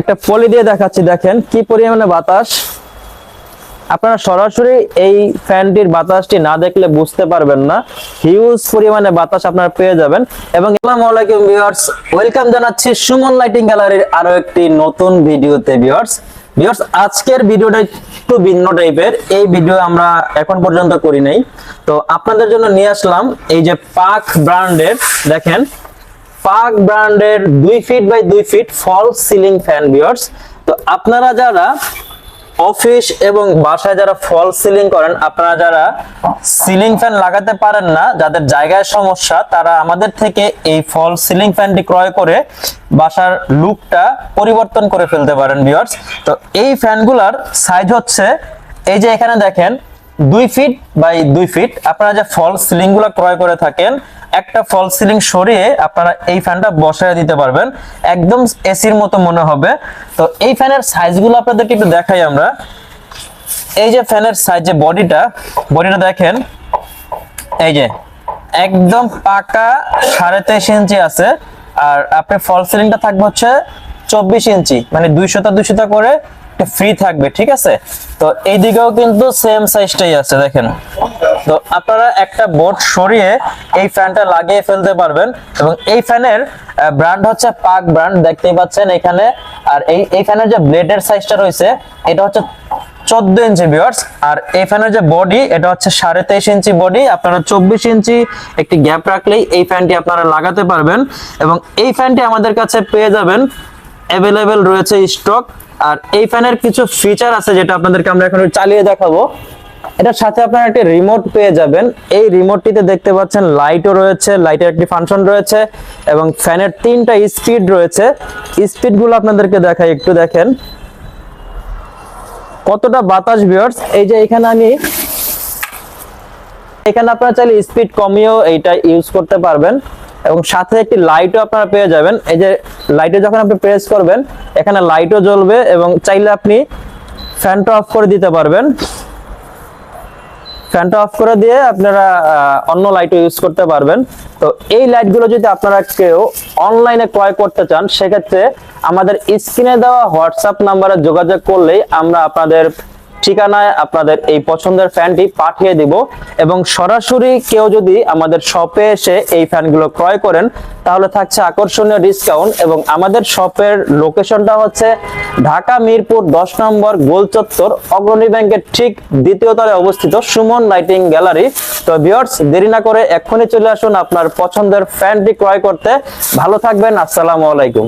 একটা পলি দিয়ে দেখাচ্ছি, দেখেন কি পরিমাণে বাতাস। আপনারা সরাসরি এই ফ্যানটির বাতাসটি না দেখলে বুঝতে পারবেন না। হিউজ পরিমাণে বাতাস আপনারা পেয়ে যাবেন। এবং আসসালামু আলাইকুম ভিউয়ার্স, ওয়েলকাম জানাচ্ছি সুমন লাইটিং গ্যালারির আরও একটি নতুন ভিডিওতে ভিউয়ার্স। ভিউয়ার্স, আজকের ভিডিওটা একটু ভিন্ন টাইপের। এই ভিডিও আমরা এখন পর্যন্ত করি নাই। তো আপনাদের জন্য নিয়ে আসলাম এই যে পাক ব্র্যান্ডের, দেখেন পাক ব্র্যান্ডের দুই ফিট বাই দুই ফিট ফল সিলিং ফ্যান, ভিউয়ার্স। তো আপনারা যারা অফিস এবং বাসায় যারা ফল সিলিং করেন, আপনারা যারা সিলিং ফ্যান লাগাতে পারেন না, যাদের জায়গায় সমস্যা, তারা আমাদের থেকে এই ফল সিলিং ফ্যানটি ক্রয় করে বাসার লুকটা পরিবর্তন করে ফেলতে পারেন, ভিউয়ার্স। তো এই ফ্যানগুলার সাইজ হচ্ছে, এই যে এখানে দেখেন দুই ফিট বাই দুই ফিট আপনারা যে ফল সিলিংগুলো ক্রয় করে থাকেন, একটা ফল সিলিং সরিয়ে আপনারা এই ফ্যানটা বসায় দিতে পারবেন। একদম এসির মতো মনে হবে। তো এই ফ্যানের সাইজগুলো আপনাদেরকে একটু দেখাই আমরা। এই যে ফ্যানের সাইজ যে বডিটা বডিটা দেখেন। এই যে, একদম পাকা সাড়ে তেইশ ইঞ্চি আছে। আর আপনার ফল সিলিংটা থাকবে হচ্ছে চব্বিশ ইঞ্চি মানে দুইশোটা দুইশোটা করে ফ্রি থাকবে, ঠিক আছে? তো এই দিকেও কিন্তু সেম সাইজটাই আছে, দেখেন। তো আপনারা একটা বোর্ড সরিয়ে এই ফ্যানটা লাগিয়ে ফেলতে পারবেন এবং এই ফ্যানের ব্র্যান্ড হচ্ছে পাক ব্র্যান্ড দেখতেই পাচ্ছেন এখানে। আর এই এই ফ্যানের যে ব্লেডের সাইজটা রয়েছে, এটা হচ্ছে চোদ্দ ইঞ্চি ভিউয়ার্স আর এই ফ্যানের যে বডি এটা হচ্ছে সাড়ে তেইশ ইঞ্চি বডি আপনারা চব্বিশ ইঞ্চি একটি গ্যাপ রাখলেই এই ফ্যানটি আপনারা লাগাতে পারবেন। এবং এই ফ্যানটি আমাদের কাছে পেয়ে যাবেন অ্যাভেলেবেল রয়েছে স্টক আর এই ফ্যানের কিছু ফিচার আছে যেটা আপনাদেরকে আমরা এখন চালিয়ে দেখাবো। এটার সাথে আপনারা একটি রিমোট পেয়ে যাবেন। এই রিমোটটিতে দেখতে পাচ্ছেন লাইটও রয়েছে লাইটের একটি ফাংশন রয়েছে এবং ফ্যানের তিনটা স্পিড রয়েছে। স্পিডগুলো আপনাদেরকে দেখাই, একটু দেখেন। কতটা বাতাস ভিউয়ার্স এই যে এখানে আমি এখানে আপনারা চাইলে স্পিড কমিয়েও এইটা ইউজ করতে পারবেন এবং সাথে একটি লাইটও আপনারা পেয়ে যাবেন। এই যে লাইটে যখন আপনি প্রেস করবেন, এখানে লাইটও জ্বলবে এবং চাইলে আপনি ফ্যানটা অফ করে দিতে পারবেন। ফ্যানটা অফ করে দিয়ে আপনারা অন্য লাইটও ইউজ করতে পারবেন। তো এই লাইটগুলো যদি আপনারা কেউ অনলাইনে ক্রয় করতে চান, সেক্ষেত্রে আমাদের স্ক্রিনে দেওয়া হোয়াটসঅ্যাপ নাম্বারে যোগাযোগ করলেই আমরা আপনাদের ঠিকানায় আপনাদের এই পছন্দের ফ্যানটি পাঠিয়ে দিব এবং সরাসরি কেউ যদি আমাদের শপে এসে এই ফ্যানগুলো ক্রয় করেন, তাহলে থাকছে আকর্ষণীয় ডিসকাউন্ট এবং আমাদের শপের লোকেশনটা হচ্ছে ঢাকা মিরপুর দশ নম্বর গোল চত্বর, অগ্রণী ব্যাংকের ঠিক দ্বিতীয় তলে অবস্থিত সুমন লাইটিং গ্যালারি। তো ভিউয়ার্স দেরি না করে এক্ষুনি চলে আসুন আপনার পছন্দের ফ্যানটি ক্রয় করতে। ভালো থাকবেন, আসসালামু আলাইকুম।